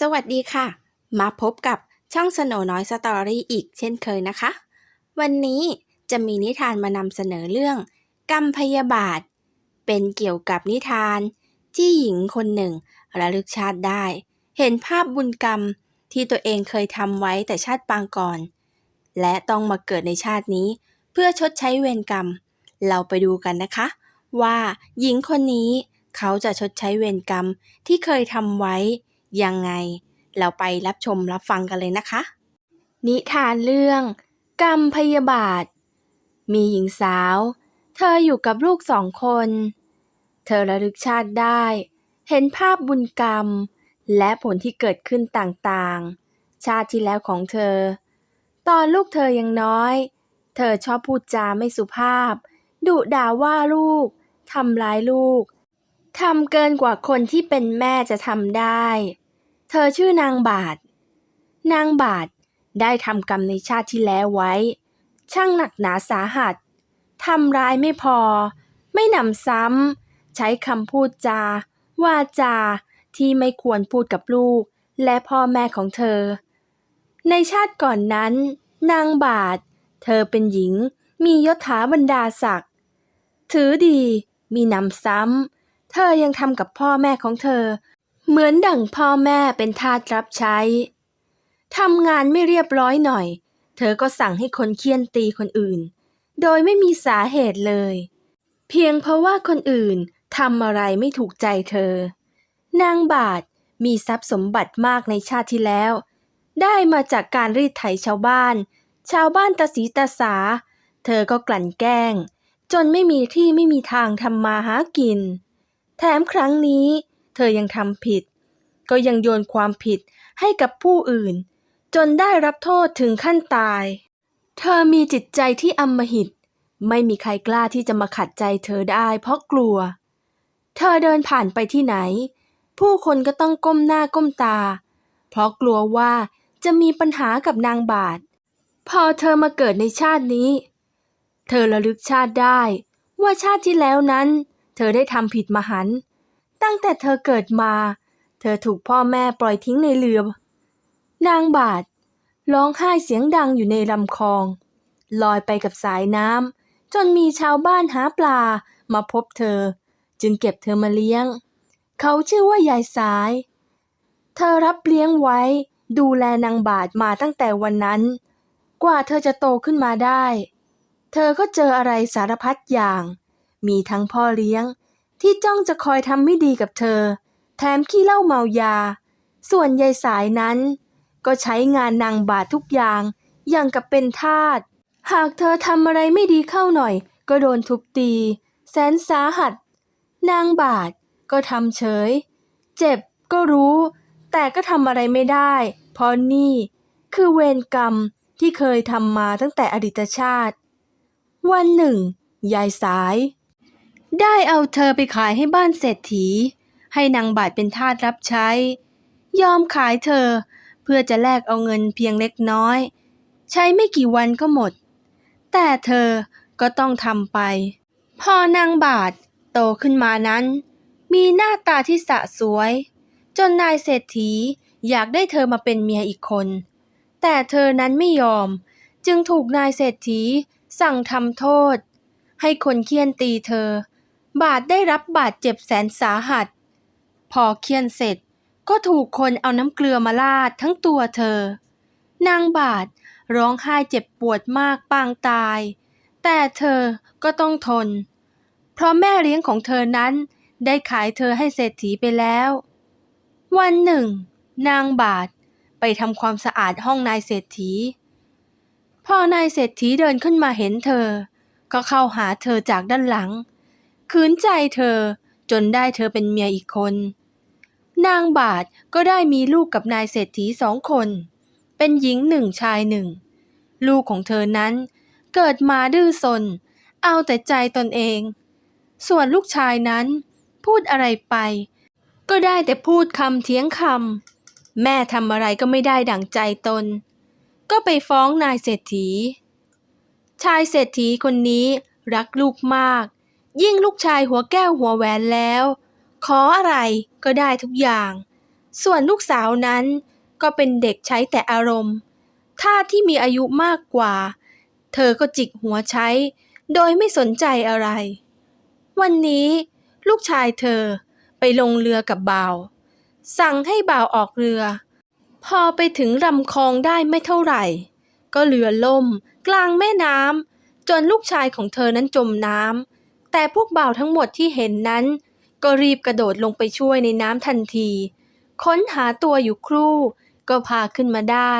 สวัสดีค่ะ มาพบกับช่องสโนน้อยสตอรี่อีกเช่นเคยนะคะ วันนี้จะมีนิทานมานำเสนอเรื่อง กรรมพยาบาท เป็นเกี่ยวกับนิทาน ที่หญิงคนหนึ่งระลึกชาติได้ เห็นภาพบุญกรรมที่ตัวเองเคยทำไว้แต่ชาติปางก่อน และต้องมาเกิดในชาตินี้ เพื่อชดใช้เวรกรรม เราไปดูกันนะคะ ว่าหญิงคนนี้เขาจะชดใช้เวรกรรมที่เคยทำไว้ ยังไง เราไปรับชมรับฟังกันเลยนะคะ นิทานเรื่อง กรรมพยาบาท มีหญิงสาว เธออยู่กับลูกสองคน เธอระลึกชาติได้ เห็นภาพบุญกรรม และผลที่เกิดขึ้นต่างๆ ชาติที่แล้วของเธอ ตอนลูกเธอยังน้อย เธอชอบพูดจาไม่สุภาพ ดุด่าว่าลูกทำร้ายลูกทำเกินกว่าคนที่เป็นแม่จะทำได้ ธอชื่อนางบาท นางบาทได้ทำกรรมในชาติที่แล้วไว้ ช่างหนักหนาสาหัสทำร้ายไม่พอ ไม่หนำซ้ำใช้คำพูดจา วาจาที่ไม่ควรพูดกับลูก และพ่อแม่ของเธอ ในชาติก่อนนั้น นางบาท เธอเป็นหญิงมียศถาบรรดาศักดิ์ถือดี มีนำซ้ำเธอยังทำกับพ่อแม่ของเธอ เหมือนดั่งพ่อแม่เป็นทาสรับใช้ ทำงานไม่เรียบร้อยหน่อย เธอก็สั่งให้คนเคี่ยนตีคนอื่น โดยไม่มีสาเหตุเลย เพียงเพราะว่าคนอื่นทำอะไรไม่ถูกใจเธอ นางบาทมีทรัพย์สมบัติมากในชาติที่แล้ว ได้มาจากการรีดไถชาวบ้าน ชาวบ้านตาสีตาสา เธอก็กลั่นแกล้ง จนไม่มีที่ไม่มีทางทำมาหากิน แถมครั้งนี้ เธอยังทำผิด ก็ยังโยนความผิดให้กับผู้อื่น จนได้รับโทษถึงขั้นตาย เธอมีจิตใจที่อำมหิต ไม่มีใครกล้าที่จะมาขัดใจเธอได้เพราะกลัว เธอเดินผ่านไปที่ไหน ผู้คนก็ต้องก้มหน้าก้มตา เพราะกลัวว่าจะมีปัญหากับนางบาท พอเธอมาเกิดในชาตินี้ เธอระลึกชาติได้ ว่าชาติที่แล้วนั้น เธอได้ทำผิดมหันต์ ตั้งแต่เธอเกิดมา เธอถูกพ่อแม่ปล่อยทิ้งในเรือ นางบาทร้องไห้เสียงดังอยู่ในลำคลอง ลอยไปกับสายน้ำจนมีชาวบ้านหาปลามาพบเธอ จึงเก็บเธอมาเลี้ยง เขาชื่อว่ายายสาย เธอรับเลี้ยงไว้ ดูแลนางบาทมาตั้งแต่วันนั้น กว่าเธอจะโตขึ้นมาได้ เธอก็เจออะไรสารพัดอย่าง มีทั้งพ่อเลี้ยง ที่จ้องจะคอยทำไม่ดีกับเธอ แถมขี้เหล้าเมายา ส่วนยายสายนั้น ก็ใช้งานนางบาททุกอย่าง อย่างกับเป็นทาส หากเธอทำอะไรไม่ดีเข้าหน่อย ก็โดนทุบตี แสนสาหัส นางบาทก็ทำเฉย เจ็บก็รู้ แต่ก็ทำอะไรไม่ได้ เพราะนี่คือเวรกรรมที่เคยทำมาตั้งแต่อดีตชาติ วันหนึ่ง ยายสาย ได้เอาเธอไปขายให้บ้านเศรษฐี ให้นางบาทเป็นทาสรับใช้ ยอมขายเธอเพื่อจะแลกเอาเงินเพียงเล็กน้อย ใช้ไม่กี่วันก็หมด แต่เธอก็ต้องทำไป พอนางบาทโตขึ้นมานั้น มีหน้าตาที่สะสวย จนนายเศรษฐีอยากได้เธอมาเป็นเมียอีกคน แต่เธอนั้นไม่ยอม จึงถูกนายเศรษฐีสั่งทำโทษ ให้คนเคี่ยนตีเธอ บาทได้รับบาดเจ็บแสนสาหัส พอเคี่ยนเสร็จก็ถูกคนเอาน้ำเกลือมาลาดทั้งตัวเธอ นางบาทร้องไห้เจ็บปวดมากปางตาย แต่เธอก็ต้องทน เพราะแม่เลี้ยงของเธอนั้นได้ขายเธอให้เศรษฐีไปแล้ว วันหนึ่ง นางบาทไปทำความสะอาดห้องนายเศรษฐี พอนายเศรษฐีเดินขึ้นมาเห็นเธอ ก็เข้าหาเธอจากด้านหลัง ขืนใจเธอ จนได้เธอเป็นเมียอีกคน นางบาทก็ได้มีลูกกับนายเศรษฐีสองคน เป็นหญิงหนึ่งชายหนึ่ง ลูกของเธอนั้น เกิดมาดื้อซน เอาแต่ใจตนเอง ส่วนลูกชายนั้น พูดอะไรไป ก็ได้แต่พูดคำเถียงคำแม่ทำอะไรก็ไม่ได้ดั่งใจตน ก็ไปฟ้องนายเศรษฐีชายเศรษฐีคนนี้รักลูกมาก ยิ่งลูกชายหัวแก้วหัวแหวนแล้ว ขออะไรก็ได้ทุกอย่าง ส่วนลูกสาวนั้นก็เป็นเด็กใช้แต่อารมณ์ ถ้าที่มีอายุมากกว่า เธอก็จิกหัวใช้ โดยไม่สนใจอะไร วันนี้ลูกชายเธอไปลงเรือกับบ่าว สั่งให้บ่าวออกเรือ พอไปถึงลำคลองได้ไม่เท่าไหร่ ก็เรือล่ม กลางแม่น้ำจนลูกชายของเธอนั้นจมน้ำ แต่พวกบ่าวทั้งหมดที่เห็นนั้น ก็รีบกระโดดลงไปช่วยในน้ำทันที ค้นหาตัวอยู่ครู่ ก็พาขึ้นมาได้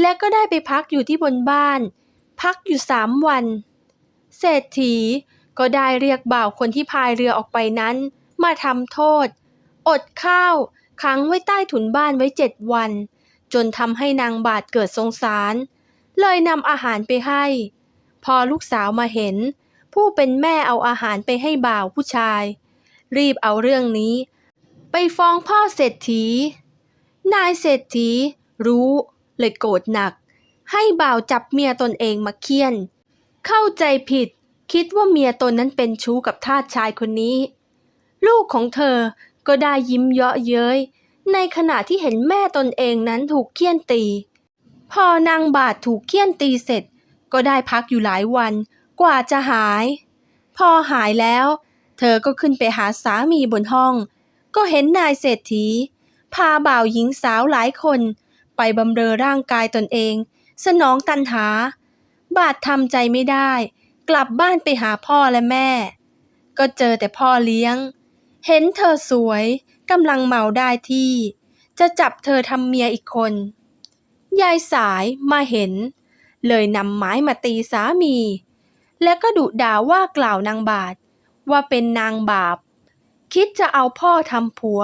และก็ได้ไปพักอยู่ที่บนบ้าน พักอยู่สามวัน เศรษฐีก็ได้เรียกบ่าวคนที่พายเรือออกไปนั้น มาทำโทษ อดข้าวขังไว้ใต้ถุนบ้านไว้เจ็ดวัน จนทำให้นางบาทเกิดสงสาร เลยนำอาหารไปให้ พอลูกสาวมาเห็น ผู้เป็นแม่เอาอาหารไปให้บ่าวผู้ชาย รีบเอาเรื่องนี้ ไปฟ้องพ่อเศรษฐี นายเศรษฐี รู้เลยโกรธหนัก ให้บ่าวจับเมียตนเองมาเคี่ยน เข้าใจผิดคิดว่าเมียตนนั้นเป็นชู้กับทาสชายคนนี้ ลูกของเธอก็ได้ยิ้มเยาะเย้ยในขณะที่เห็นแม่ตนเองนั้นถูกเคี่ยนตี พอนางบาทถูกเคี่ยนตีเสร็จ ก็ได้พักอยู่หลายวัน กว่าจะหาย พอหายแล้ว เธอก็ขึ้นไปหาสามีบนห้อง ก็เห็นนายเศรษฐี พาบ่าวหญิงสาวหลายคน ไปบำเรอร่างกายตนเอง สนองตันหา บาททำใจไม่ได้ กลับบ้านไปหาพ่อและแม่ ก็เจอแต่พ่อเลี้ยง เห็นเธอสวยกำลังเมาได้ที่ จะจับเธอทำเมียอีกคน ยายสายมาเห็น เลยนำไม้มาตีสามี และก็ดุด่าว่ากล่าวนางบาท ว่าเป็นนางบาป คิดจะเอาพ่อทำผัว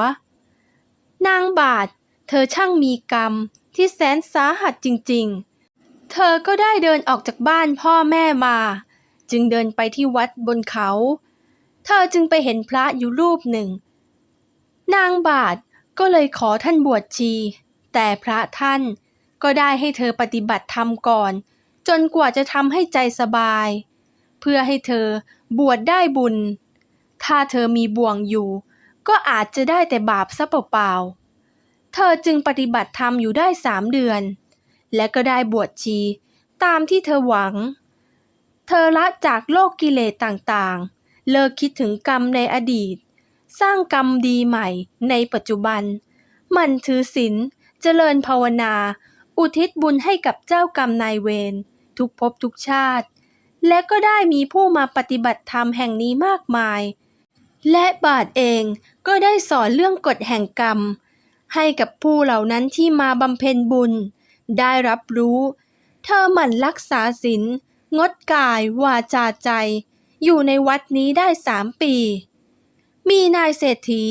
นางบาท เธอช่างมีกรรมที่แสนสาหัสจริงๆ เธอก็ได้เดินออกจากบ้านพ่อแม่มา จึงเดินไปที่วัดบนเขา เธอจึงไปเห็นพระอยู่รูปหนึ่ง นางบาทก็เลยขอท่านบวชชี แต่พระท่านก็ได้ให้เธอปฏิบัติธรรมก่อน จนกว่าจะทำให้ใจสบาย เพื่อให้เธอบวชได้บุญ ถ้าเธอมีบ่วงอยู่ ก็อาจจะได้แต่บาปซะเปล่าๆ เธอจึงปฏิบัติธรรมอยู่ได้สามเดือน และก็ได้บวชชีตามที่เธอหวัง เธอละจากโลกกิเลสต่างๆ เลิกคิดถึงกรรมในอดีต สร้างกรรมดีใหม่ในปัจจุบัน มันถือศีลเจริญภาวนา อุทิศบุญให้กับเจ้ากรรมนายเวรทุกภพทุกชาติ และก็ได้มีผู้มาปฏิบัติธรรมแห่งนี้มากมาย และบาทเองก็ได้สอนเรื่องกฎแห่งกรรม ให้กับผู้เหล่านั้นที่มาบำเพ็ญบุญ ได้รับรู้ เธอหมั่นรักษาศีลงดกายวาจาใจ อยู่ในวัดนี้ได้สามปี มีนายเศรษฐี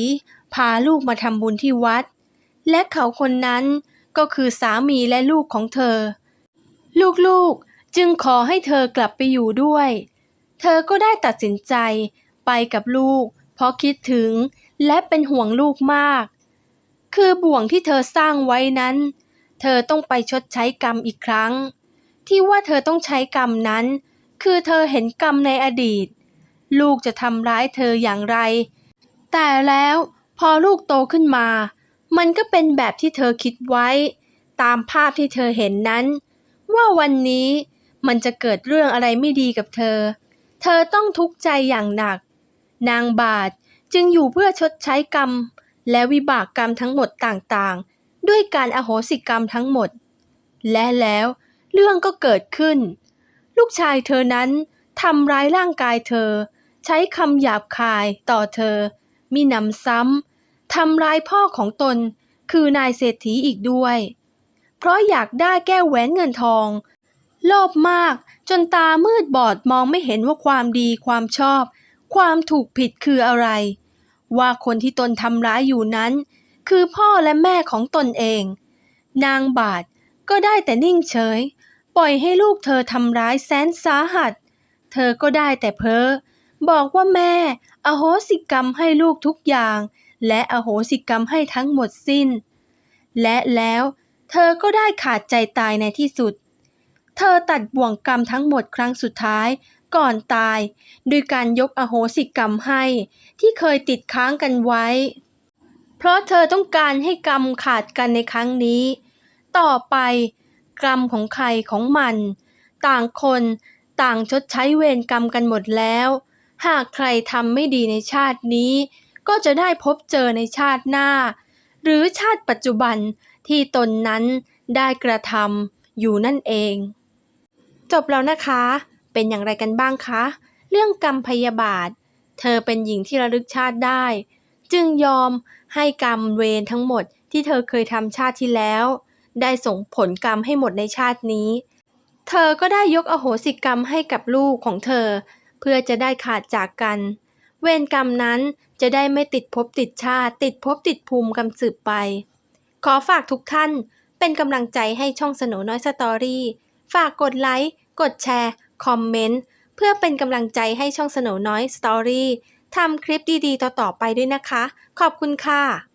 พาลูกมาทำบุญที่วัด และเขาคนนั้นก็คือสามีและลูกของเธอ ลูกๆ จึงขอให้เธอกลับไปอยู่ด้วย เธอก็ได้ตัดสินใจไปกับลูก เพราะคิดถึงและเป็นห่วงลูกมาก คือบ่วงที่เธอสร้างไว้นั้น เธอต้องไปชดใช้กรรมอีกครั้ง ที่ว่าเธอต้องใช้กรรมนั้น คือเธอเห็นกรรมในอดีต ลูกจะทำร้ายเธออย่างไร แต่แล้วพอลูกโตขึ้นมา มันก็เป็นแบบที่เธอคิดไว้ ตามภาพที่เธอเห็นนั้น ว่าวันนี้ มันจะเกิดเรื่องอะไรไม่ดีกับเธอ เธอต้องทุกข์ใจอย่างหนัก นางบาทจึงอยู่เพื่อชดใช้กรรม และวิบากกรรมทั้งหมดต่างๆ ด้วยการอโหสิกรรมทั้งหมด และแล้วเรื่องก็เกิดขึ้น ลูกชายเธอนั้นทำร้ายร่างกายเธอ ใช้คำหยาบคายต่อเธอ มีนำซ้ำทำร้ายพ่อของตน คือนายเศรษฐีอีกด้วย เพราะอยากได้แก้วแหวนเงินทอง โลภมาก จนตามืดบอดมองไม่เห็นว่าความดีความชอบ ความถูกผิดคืออะไร ว่าคนที่ตนทำร้ายอยู่นั้น คือพ่อและแม่ของตนเอง นางบาทก็ได้แต่นิ่งเฉย ปล่อยให้ลูกเธอทำร้ายแสนสาหัส เธอก็ได้แต่เพ้อบอกว่าแม่ อโหสิกรรมให้ลูกทุกอย่าง และอโหสิกรรมให้ทั้งหมดสิ้น และแล้ว เธอก็ได้ขาดใจตายในที่สุด เธอตัดบ่วงกรรมทั้งหมดครั้งสุดท้ายก่อนตาย ด้วยการยกอโหสิกรรมให้ ที่เคยติดค้างกันไว้ เพราะเธอต้องการให้กรรมขาดกันในครั้งนี้ ต่อไป กรรมของใครของมัน ต่างคนต่างชดใช้เวรกรรมกันหมดแล้ว หากใครทำไม่ดีในชาตินี้ ก็จะได้พบเจอในชาติหน้า หรือชาติปัจจุบันที่ตนนั้นได้กระทำอยู่นั่นเอง จบแล้วนะคะ เป็นอย่างไรกันบ้างคะ เรื่องกรรมพยาบาท เธอเป็นหญิงที่ระลึกชาติได้ จึงยอมให้กรรมเวรทั้งหมดที่เธอเคยทำชาติที่แล้ว ได้ส่งผลกรรมให้หมดในชาตินี้ เธอก็ได้ยกอโหสิกรรมให้กับลูกของเธอ เพื่อจะได้ขาดจากกัน เวรกรรมนั้นจะได้ไม่ติดภพติดชาติ ติดภพติดภูมิกรรมสืบไป ขอฝากทุกท่านเป็นกำลังใจให้ช่องสโนน้อยสตอรี่ ฝากกดไลค์ กดแชร์ คอมเมนต์ เพื่อเป็นกำลังใจให้ช่องสโนน้อยสตอรี่ทำคลิปดีๆ ต่อๆไปด้วยนะคะ ขอบคุณค่ะ